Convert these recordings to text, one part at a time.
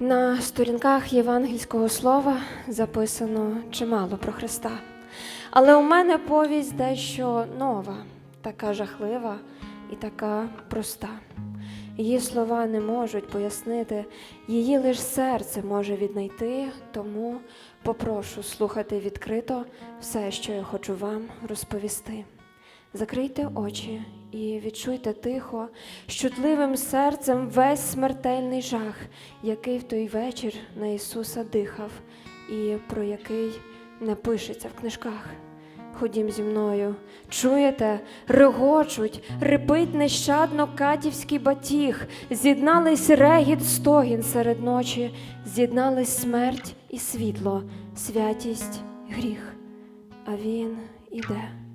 На сторінках євангельського слова записано чимало про Христа. Але у мене повість дещо нова, така жахлива і така проста. Її слова не можуть пояснити, її лише серце може віднайти, тому попрошу слухати відкрито все, що я хочу вам розповісти. Закрийте очі і відчуйте тихо, з чутливим серцем весь смертельний жах, який в той вечір на Ісуса дихав, і про який не пишеться в книжках. Ходім зі мною, чуєте, регочуть, рипить нещадно катівський батіг, з'єднались регіт стогін серед ночі, з'єднались смерть і світло, святість, гріх. А він іде.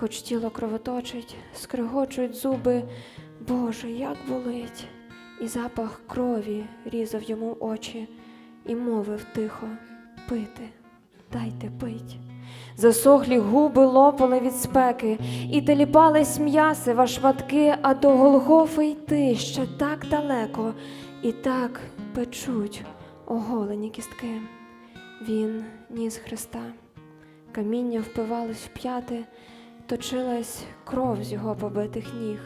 Хоч тіло кровоточить, скригочуть зуби, Боже, як болить, і запах крові різав йому очі, і мовив тихо пити, дайте пить. Засохлі губи лопали від спеки, і теліпались м'ясива шматки, а до Голгофи йти ще так далеко, і так печуть оголені кістки. Він ніс Христа, каміння впивалось в п'яти, точилась кров з його побитих ніг.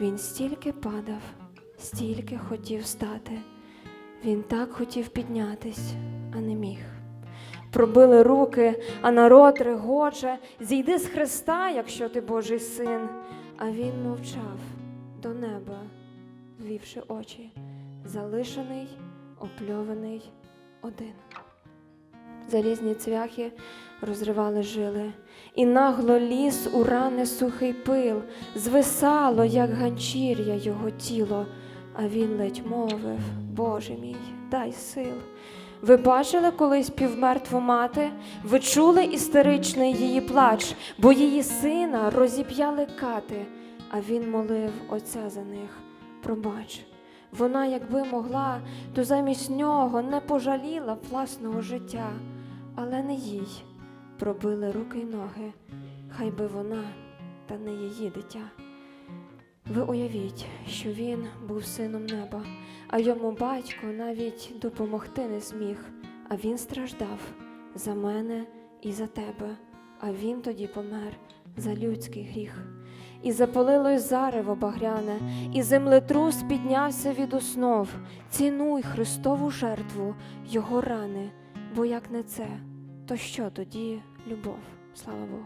Він стільки падав, стільки хотів стати. Він так хотів піднятись, а не міг. Пробили руки, а народ регоче, зійди з Христа, якщо ти Божий син. А він мовчав до неба, звівши очі, залишений, опльований один. Залізні цвяхи розривали жили, і нагло ліз у рани сухий пил, звисало, як ганчір'я його тіло, а він ледь мовив, Боже мій, дай сил. Ви бачили колись півмертву мати? Ви чули істеричний її плач, бо її сина розіп'яли кати, а він молив Отця за них, пробач. Вона, якби могла, то замість нього не пожаліла б власного життя, але не їй пробили руки й ноги, хай би вона, та не її дитя. Ви уявіть, що він був сином неба, а йому батько навіть допомогти не зміг, а він страждав за мене і за тебе, а він тоді помер за людський гріх. І запалилось зарево багряне, і землетрус піднявся від основ. Цінуй Христову жертву, Його рани, бо як не це, то що тоді любов? Слава Богу.